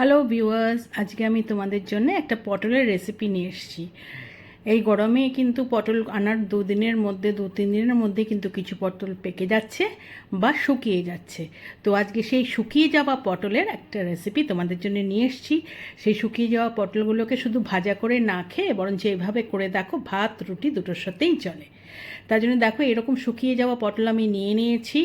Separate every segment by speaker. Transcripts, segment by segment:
Speaker 1: Hello viewers আজকে আমি তোমাদের জন্য একটা পটলের রেসিপি নিয়ে এসেছি। এই গরমে কিন্তু পটল আনার দুদিনের মধ্যে দু তিন দিনের মধ্যে কিন্তু কিছু পটল পেকে যাচ্ছে বা শুকিয়ে যাচ্ছে। তো আজকে সেই শুকিয়ে যাওয়া পটলের একটা রেসিপি তোমাদের জন্য নিয়ে এসেছি। সেই শুকিয়ে যাওয়া পটলগুলোকে শুধু ভাজা করে না খেয়ে বরঞ্চ এইভাবে করে দেখো, ভাত, রুটি দুটোর সাথেই চলে। তার জন্য দেখো, এরকম শুকিয়ে যাওয়া পটল আমি নিয়ে নিয়েছি।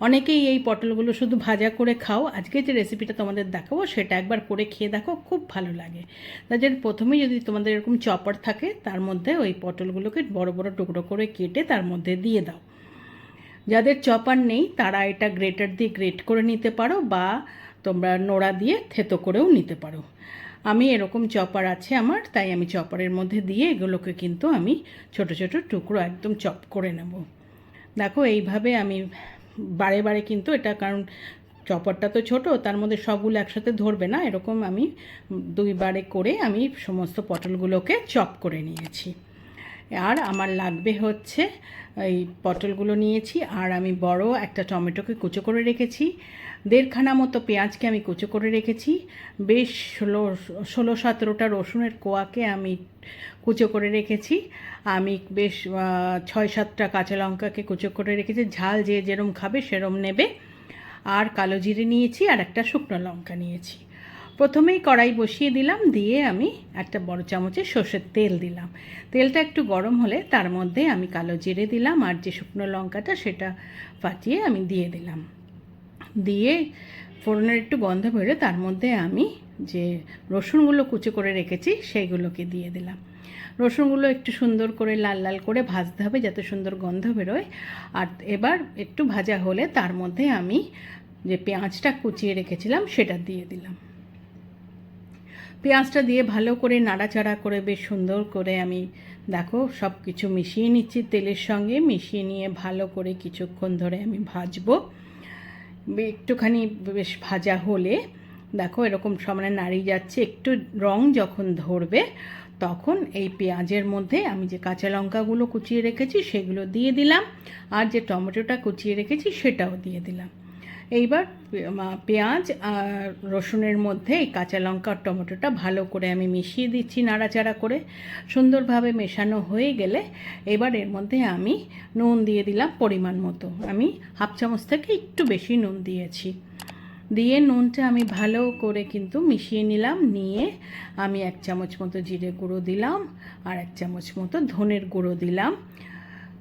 Speaker 1: অনেকেই এই পটলগুলো শুধু ভাজা করে খাও। আজকে যে রেসিপিটা তোমাদের দেখাবো, সেটা একবার করে খেয়ে দেখো, খুব ভালো লাগে। তার জন্য প্রথমেই যদি তোমাদের এরকম চপার থাকে, তার মধ্যে ওই পটলগুলোকে বড় বড় টুকরো করে কেটে তার মধ্যে দিয়ে দাও। যাদের চপার নেই, তারা এটা গ্রেটার দিয়ে গ্রেট করে নিতে পারো বা তোমরা নোড়া দিয়ে থেতো করেও নিতে পারো। আমি এরকম চপার আছে আমার, তাই আমি চপারের মধ্যে দিয়ে এগুলোকে কিন্তু আমি ছোট ছোট টুকরো একদম চপ করে নেব। দেখো, এইভাবে আমি বারে বারে কিন্তু এটা, কারণ চপরটা তো ছোট, তার মধ্যে সবগুলো একসাথে ধরবে না। এরকম আমি দুইবারে করে আমি সমস্ত পটলগুলোকে চপ করে নিয়েছি। আর আমার লাগবে হচ্ছে এই পটলগুলো নিয়েছি, আর আমি বড় একটা টমেটোকে কুচো করে রেখেছি। দেড়খানা মতো পেঁয়াজকে আমি কুচো করে রেখেছি। বেশ ষোলো ষোলো সতেরোটা রসুনের কোয়াকে আমি কুচো করে রেখেছি। আমি বেশ ছয় সাতটা কাঁচা লঙ্কাকে কুচো করে রেখেছি। ঝাল যে যেরম খাবে সেরম নেবে। আর কালো জিরে নিয়েছি আর একটা শুকনো লঙ্কা নিয়েছি। প্রথমেই কড়াই বসিয়ে দিলাম, দিয়ে আমি একটা বড় চামচে সর্ষের তেল দিলাম। তেলটা একটু গরম হলে তার মধ্যে আমি কালো জিরে দিলাম আর যে শুকনো লঙ্কাটা সেটা ফাটিয়ে আমি দিয়ে দিলাম। দিয়ে ফোড়নের একটু গন্ধ বেরোয় তার মধ্যে আমি যে রসুনগুলো কুচো করে রেখেছি সেইগুলোকে দিয়ে দিলাম। রসুনগুলো একটু সুন্দর করে লাল লাল করে ভাজতে হবে যাতে সুন্দর গন্ধ বেরোয়। আর এবার একটু ভাজা হলে তার মধ্যে আমি যে পেঁয়াজটা কুচিয়ে রেখেছিলাম সেটা দিয়ে দিলাম। পেঁয়াজটা দিয়ে ভালো করে নাড়াচাড়া করে, বেশ সুন্দর করে আমি, দেখো সব কিছু মিশিয়ে নিচ্ছি তেলের সঙ্গে। মিশিয়ে নিয়ে ভালো করে কিছুক্ষণ ধরে আমি ভাজবো। একটুখানি বেশ ভাজা হলে, দেখো, এরকম সমানে নাড়িয়ে যাচ্ছে, একটু রং যখন ধরবে, তখন এই পেঁয়াজের মধ্যে আমি যে কাঁচা লঙ্কাগুলো কুচিয়ে রেখেছি, সেগুলো দিয়ে দিলাম, আর যে টমেটোটা কুচিয়ে রেখেছি, সেটাও দিয়ে দিলাম। এইবার পেঁয়াজ আর রসুনের মধ্যে এই কাঁচা লঙ্কা আর টমেটোটা ভালো করে আমি মিশিয়ে দিচ্ছি নাড়াচাড়া করে। সুন্দরভাবে মেশানো হয়ে গেলে এবার এর মধ্যে আমি নুন দিয়ে দিলাম পরিমাণ মতো। আমি হাফ চামচ থেকে একটু বেশি নুন দিয়েছি। দিয়ে নুনটা আমি ভালো করে কিন্তু মিশিয়ে নিলাম, নিয়ে আমি এক চামচ মতো জিরে গুঁড়ো দিলাম আর এক চামচ মতো ধনের গুঁড়ো দিলাম।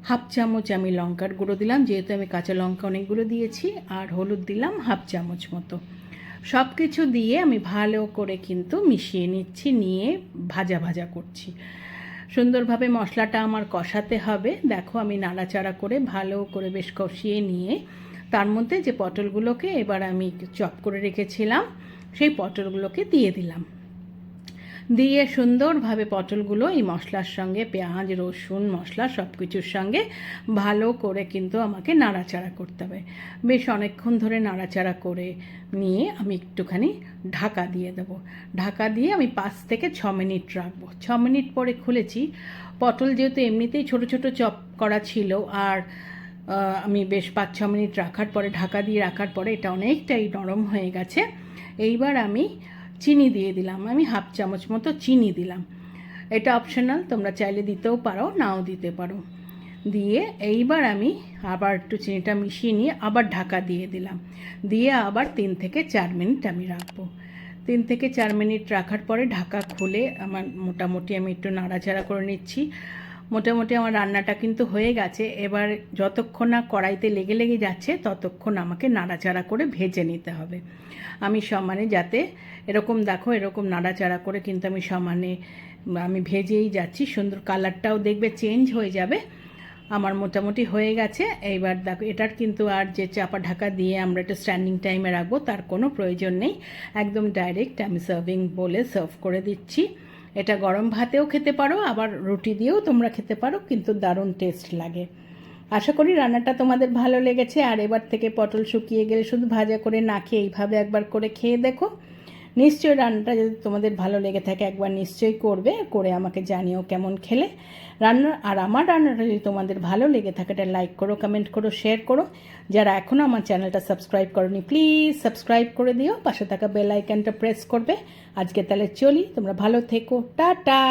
Speaker 1: হাফ চামচ আমি লঙ্কার গুঁড়ো দিলাম, যেহেতু আমি কাঁচা লঙ্কা অনেকগুলো দিয়েছি, আর হলুদ দিলাম হাফ চামচ মতো। সব কিছু দিয়ে আমি ভালো করে কিন্তু মিশিয়ে নিচ্ছি, নিয়ে ভাজা ভাজা করছি। সুন্দরভাবে মশলাটা আমার কষাতে হবে। দেখো আমি নাড়াচাড়া করে ভালো করে বেশ কষিয়ে নিয়ে, তার মধ্যে যে পটলগুলোকে এবার আমি চপ করে রেখেছিলাম, সেই পটলগুলোকে দিয়ে দিলাম। দিয়ে সুন্দরভাবে পটলগুলো এই মশলার সঙ্গে, পেঁয়াজ, রসুন, মশলা সব কিছুর সঙ্গে ভালো করে কিন্তু আমাকে নাড়াচাড়া করতে হবে। বেশ অনেকক্ষণ ধরে নাড়াচাড়া করে নিয়ে আমি একটুখানি ঢাকা দিয়ে দেব। ঢাকা দিয়ে আমি পাঁচ থেকে ছ মিনিট রাখব। ছ মিনিট পরে খুলেছি। পটল যেহেতু এমনিতেই ছোট ছোট চপ করা ছিল আর আমি বেশ পাঁচ ছ মিনিট রাখার পরে, ঢাকা দিয়ে রাখার পরে এটা অনেকটাই নরম হয়ে গেছে। এইবার আমি চিনি দিয়ে দিলাম। আমি হাফ চামচ মতো চিনি দিলাম। এটা অপশনাল তোমরা চাইলে দিতেও পারো, নাও দিতে পারো। দিয়ে এইবার আমি আবার একটু চিনিটা মিশিয়ে নিয়ে আবার ঢাকা দিয়ে দিলাম। দিয়ে আবার তিন থেকে চার মিনিট আমি রাখব। তিন থেকে চার মিনিট রাখার পরে ঢাকা খুলে আমার মোটামুটি আমি একটু নাড়াচাড়া করে নিচ্ছি। মোটামুটি আমার রান্নাটা কিন্তু হয়ে গেছে। এবার যতক্ষণ না কড়াইতে লেগে লেগে যাচ্ছে, ততক্ষণ আমাকে নাড়াচাড়া করে ভেজে নিতে হবে। আমি সমানে যাতে এরকম দেখো, এরকম নাড়াচাড়া করে কিন্তু আমি সমানে আমি ভেজেই যাচ্ছি। সুন্দর কালারটাও দেখবে, চেঞ্জ হয়ে যাবে। আমার মোটামুটি হয়ে গেছে। এইবার দেখো, এটার কিন্তু আর যে চাপা ঢাকা দিয়ে আমরা একটা স্ট্যান্ডিং টাইমে রাখব, তার কোনো প্রয়োজন নেই। একদম ডাইরেক্ট আমি সার্ভিং বলে সার্ভ করে দিচ্ছি। এটা গরম ভাতেও খেতে পারো, আবার রুটি দিয়েও তোমরা খেতে পারো, কিন্তু দারুণ টেস্ট লাগে। আশা করি রান্নাটা তোমাদের ভালো লেগেছে, আর এবার থেকে পটল শুকিয়ে গেলে শুধু ভাজা করে না খেয়ে এইভাবে একবার করে খেয়ে দেখো। নিশ্চয়ই রান্নাটা যদি তোমাদের ভালো লেগে থাকে, একবার নিশ্চয়ই করবে, করে আমাকে জানিও কেমন খেলে। রান্না, আর আমার রান্নাটা যদি তোমাদের ভালো লেগে থাকে, এটা লাইক করো কমেন্ট করো শেয়ার করো। যারা এখনও আমার চ্যানেলটা সাবস্ক্রাইব করনি প্লিজ সাবস্ক্রাইব করে দিও। পাশে থাকা বেল আইকনটা প্রেস করবে। আজকে তাহলে চলি, তোমরা ভালো থেকো। টাটা!